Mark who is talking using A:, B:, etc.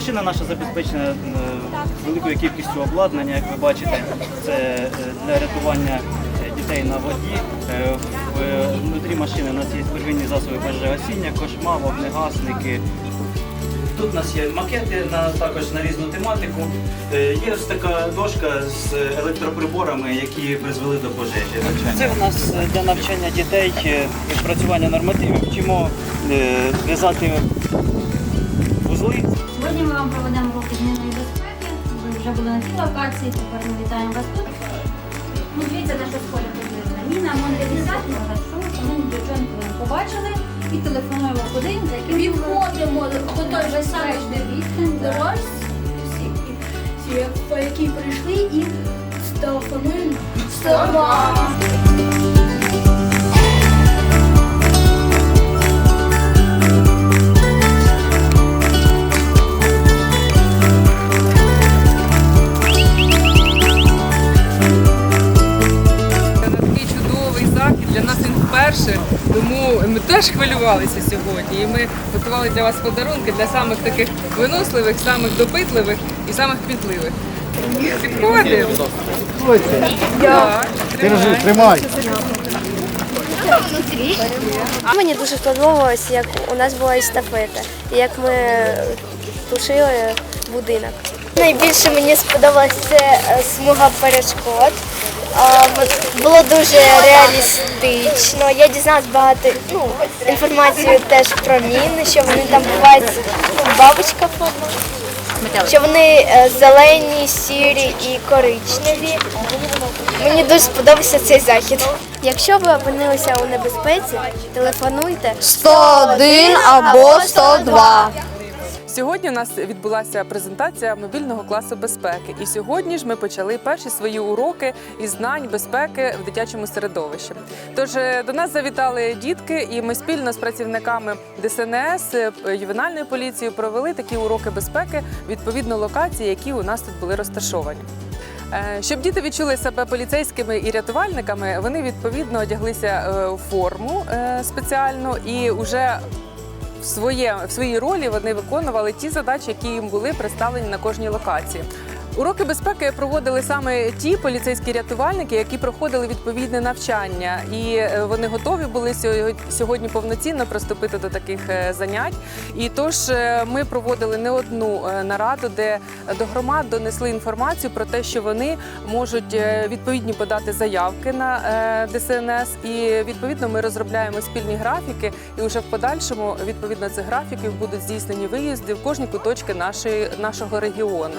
A: Машина наша забезпечена е, великою кількістю обладнання, як ви бачите, це е, для рятування е, дітей на воді. Внутрі машини у нас є первинні засоби пожежогасіння, кошма, вогнегасники. Тут у нас є макети на, також на різну тематику. Є ось така дошка з електроприборами, які призвели до пожежі. Це у нас для навчання дітей відпрацювання нормативів. Вчимо в'язати вузли.
B: Вам проведемо уроки змінної безпеки. Ви вже були на цій локації, тепер ми вітаємо вас тут. Ну, дивіться, наша школа приблизна. Ніна Монревізатна, що ми дівчонку побачили і телефонуємо куди, за яким
C: Відходимо до той же самий
B: відстань.
C: дорожці, по якій прийшли і телефонуємо 102.
D: Вперше, тому ми теж хвилювалися сьогодні. І ми готували для вас подарунки для самих таких виносливих, самих допитливих і самих кмітливих. Підходимо. Так,
E: Держи, тримай.
F: Мені дуже сподобалось, як у нас була естафета, і як ми тушили будинок. Найбільше мені сподобалася е, смуга перешкод. Було дуже реалістично. Я дізналась багато ну, інформації теж про міни, що вони там бувають ну, бабочка форма. Що вони е, зелені, сірі і коричневі. Мені дуже сподобався цей захід. Якщо ви опинилися у небезпеці, телефонуйте
G: 101 або 102.
D: Сьогодні у нас відбулася презентація мобільного класу безпеки. І сьогодні ж ми почали перші свої уроки із знань безпеки в дитячому середовищі. Тож е, до нас завітали дітки, і ми спільно з працівниками ДСНС е, ювенальної поліції провели такі уроки безпеки відповідно локації, які у нас тут були розташовані. Е, Щоб діти відчули себе поліцейськими і рятувальниками, вони відповідно одяглися у форму спеціальну і вже в, своє, в своїй ролі вони виконували ті задачі, які їм були представлені на кожній локації. Уроки безпеки проводили саме ті поліцейські рятувальники, які проходили відповідне навчання, і е, вони готові були сьо- сьогодні повноцінно приступити до таких е, занять. І тож е, ми проводили не одну нараду, де до громад донесли інформацію про те, що вони можуть відповідні подати заявки на ДСНС, і відповідно ми розробляємо спільні графіки, і вже в подальшому відповідно цих графіків будуть здійснені виїзди в кожні куточки нашої нашого регіону.